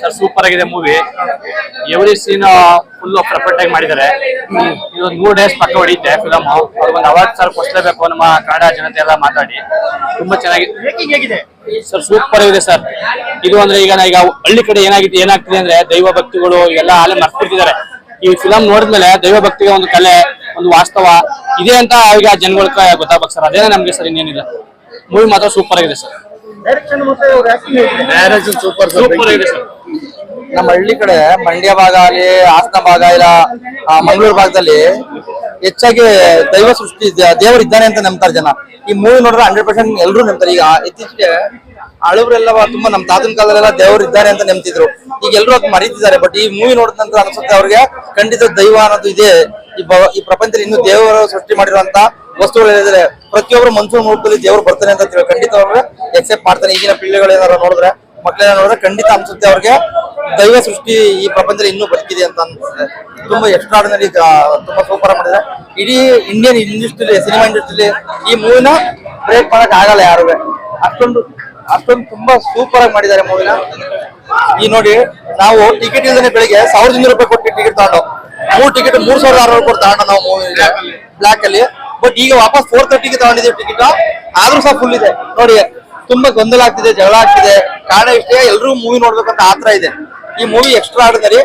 Sir super ಆಗಿದೆ movie every scene full perfect ಆಗಿ ಮಾಡಿದ್ದಾರೆ. ಇದು ಮೂರ್ ಡೇಸ್ ಪಕ್ಕ ಹೊಡಿತೆ ಫಿಲಮ್ ಒಂದು ಅವಾರ್ಡ್ ಸರ್ ಕೊಡ್ಲೇಬೇಕು ನಮ್ಮ ಕನ್ನಡ ಜನತೆ ಎಲ್ಲ ಮಾತಾಡಿ. ತುಂಬಾ ಚೆನ್ನಾಗಿದೆ ಹೇಗಿದೆ? ಸರ್ ಸೂಪರ್ ಆಗಿದೆ ಸರ್ ಇದು ಅಂದ್ರೆ ಈಗ ಈಗ ಹಳ್ಳಿ ಕಡೆ ಏನಾಗಿದೆ ಏನಾಗ್ತಿದೆ ಅಂದ್ರೆ ದೈವ ಭಕ್ತಿಗಳು ಎಲ್ಲ ಆಲೆ ಮರ್ತಿರ್ತಿದ್ದಾರೆ ಈ ಫಿಲಮ್ ನೋಡಿದ್ಮೇಲೆ ದೈವ ಭಕ್ತಿಗೆ ಒಂದು ಕಲೆ ಒಂದು ವಾಸ್ತವ ಇದೆ ಅಂತ ಈಗ ಜನಗಳ ಗೊತ್ತಾಗ್ಬೇಕು ಸರ್ ಅದೇನೇ ನಮ್ಗೆ ಸರ್ ಇನ್ನೇನಿಲ್ಲ. ಮೂವಿ ಮಾತ್ರ ಸೂಪರ್ ಆಗಿದೆ ಸರ್ ಡೈರೆಕ್ಷನ್ ಸೂಪರ್ ಸೂಪರ್ ಆಗಿದೆ ಸರ್ ನಮ್ಮ ಹಳ್ಳಿ ಕಡೆ, ಮಂಡ್ಯ ಭಾಗ ಆಗಲಿ, ಹಾಸನ ಭಾಗ ಇಲ್ಲ ಮಂಗಳೂರು ಭಾಗದಲ್ಲಿ ಹೆಚ್ಚಾಗಿ ದೈವ ಸೃಷ್ಟಿ ದೇವರು ಇದ್ದಾನೆ ಅಂತ ನಂಬ್ತಾರೆ ಜನ. ಈ ಮೂವಿ ನೋಡಿದ್ರೆ ಹಂಡ್ರೆಡ್ ಪರ್ಸೆಂಟ್ ಎಲ್ಲರೂ ನಂಬ್ತಾರೆ. ಈಗ ಇತ್ತೀಚೆಗೆ ಅಳವರೆಲ್ಲ ತುಂಬಾ ನಮ್ಮ ತಾತನ ಕಾಲದಲ್ಲೆಲ್ಲ ದೇವರು ಇದ್ದಾರೆ ಅಂತ ನೆಮ್ತಿದ್ರು ಈಗ ಎಲ್ಲರೂ ಅದು ಮರೀತಿದ್ದಾರೆ ಬಟ್ ಈ ಮೂವಿ ನೋಡಿದ ನಂತರ ಅನ್ಸುತ್ತೆ ಅವ್ರಿಗೆ ಖಂಡಿತ ದೈವ ಅನ್ನೋದು ಇದೆ. ಈ ಪ್ರಪಂಚದಲ್ಲಿ ಇನ್ನೂ ದೇವರು ಸೃಷ್ಟಿ ಮಾಡಿರುವಂತ ವಸ್ತುಗಳಿದ್ದಾರೆ ಪ್ರತಿಯೊಬ್ಬರು ಮನುಷ್ಯನ ರೂಪದಲ್ಲಿ ದೇವರು ಬರ್ತಾನೆ ಅಂತ ಖಂಡಿತ ಅವ್ರಿಗೆ ಎಕ್ಸೆಪ್ಟ್ ಮಾಡ್ತಾನೆ ಈಗಿನ ಪಿಳ್ಳೆಗಳು ಏನಾರು ನೋಡಿದ್ರೆ ಮಕ್ಕಳೇನ ನೋಡಿದ್ರೆ ಖಂಡಿತ ಅನ್ಸುತ್ತೆ ಅವ್ರಿಗೆ. ದೈವ ಸೃಷ್ಟಿ ಈ ಪ್ರಪಂಚದಲ್ಲಿ ಇನ್ನೂ ಬದುಕಿದೆ ಅಂತ ಅನ್ಸುತ್ತೆ. ತುಂಬಾ ಎಕ್ಸ್ಟ್ರಾರ್ಡಿನರಿ ತುಂಬಾ ಸೂಪರ್ ಮಾಡಿದೆ ಇಡೀ ಇಂಡಿಯನ್ ಇಂಡಸ್ಟ್ರಿಲಿ ಸಿನಿಮಾ ಇಂಡಸ್ಟ್ರಿಲಿ ಈ ಮೂವಿನ ಬ್ರೇಕ್ ಮಾಡಕ್ ಆಗಲ್ಲ ಯಾರು. ಅಷ್ಟೊಂದು ಅಷ್ಟೊಂದು ತುಂಬಾ ಸೂಪರ್ ಆಗಿ ಮಾಡಿದ್ದಾರೆ ಮೂವಿನ ಈ ನೋಡಿ, ನಾವು ಟಿಕೆಟ್ ಇಲ್ದೇನೆ ಬೆಳಿಗ್ಗೆ ಸಾವಿರದ ಇನ್ನೂರು ರೂಪಾಯಿ ಕೊಟ್ಟು ಟಿಕೆಟ್ ತಗೊಂಡು, ಮೂರು ಟಿಕೆಟ್ ಮೂರ್ ಸಾವಿರದ ಆರ್ನೂರು ಕೊಟ್ಟು ತಗೊಂಡು ನಾವು ಮೂವಿ ಬ್ಲಾಕ್ ಅಲ್ಲಿ. ಬಟ್ ಈಗ ವಾಪಸ್ ಫೋರ್ ತರ್ಟಿಗೆ ತಗೊಂಡಿದ್ದೀವಿ ಟಿಕೆಟ್ ಆದ್ರೂ ಸಹ ಫುಲ್ ಇದೆ. ನೋಡಿ, ತುಂಬಾ ಗೊಂದಲ ಆಗ್ತಿದೆ, ಜಗಳ ಆಗ್ತಿದೆ. ಕಾರಣ ಇಷ್ಟೇ ಎಲ್ಲರೂ ಮೂವಿ ನೋಡ್ಬೇಕಂತ ಆತರ ಇದೆ. ಈ ಮೂವಿ ಎಕ್ಸ್ಟ್ರಾ ಆರ್ಡಿನರಿ